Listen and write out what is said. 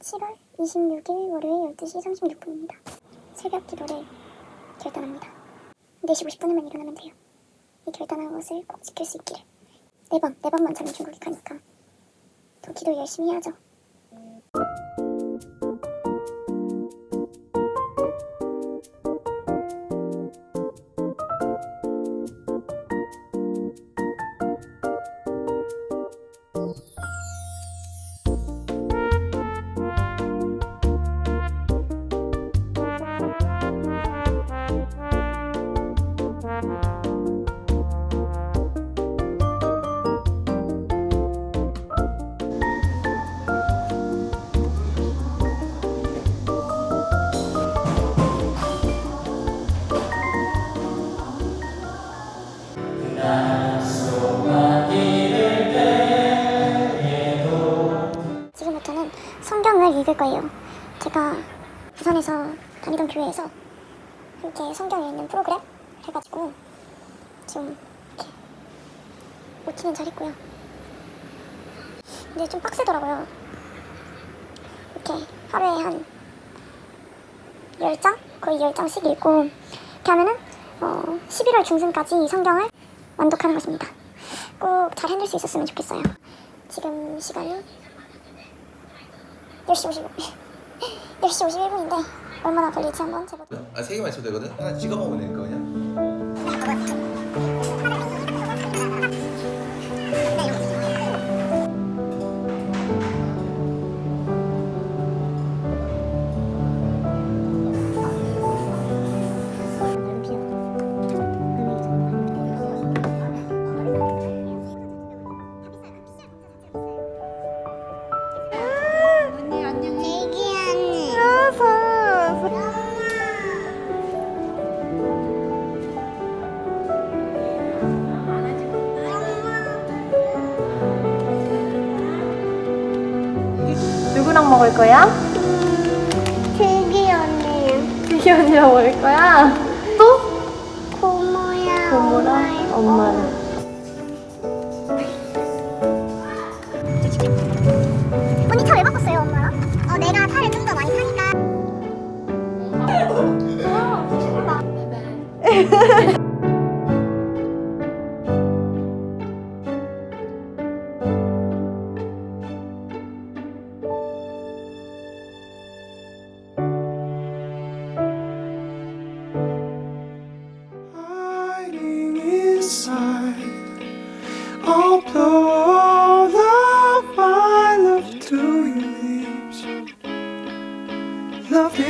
7월 26일 월요일 12시 36분입니다. 새벽 기도를 결단합니다. 4시 50분에만 일어나면 돼요. 이 결단한 것을 꼭 지킬 수 있기를. 네 번, 네 번만 자면 중국이 가니까 더 기도 열심히 해야죠. 지금부터는 성경을 읽을 거예요. 제가 부산에서 다니던 교회에서 함께 성경 읽는 프로그램 해가지고 지금 이렇게 오티는 잘 했고요. 근데 좀 빡세더라고요. 이렇게 하루에 한 10장? 거의 10장씩 읽고 이렇게 하면은 어, 11월 중순까지 이 성경을 완독하는 것입니다. 꼭 잘 해낼 수 있었으면 좋겠어요. 지금 시간이 10시 55 10시 51분인데 얼마나 걸릴지 한번 재볼게요. 아, 세 개만 있어도 되거든? 하나 찍어 먹으면 되니까 그냥 누구랑 먹을 거야? 애기 언니. 규희 언니랑 먹을 거야? 또? 고모야. 고모랑 엄마랑. 언니 차왜 바꿨어요, 엄마랑? 어, 내가 차를 좀 더 많이 타니까. side. blow all of my love to your lips. love you.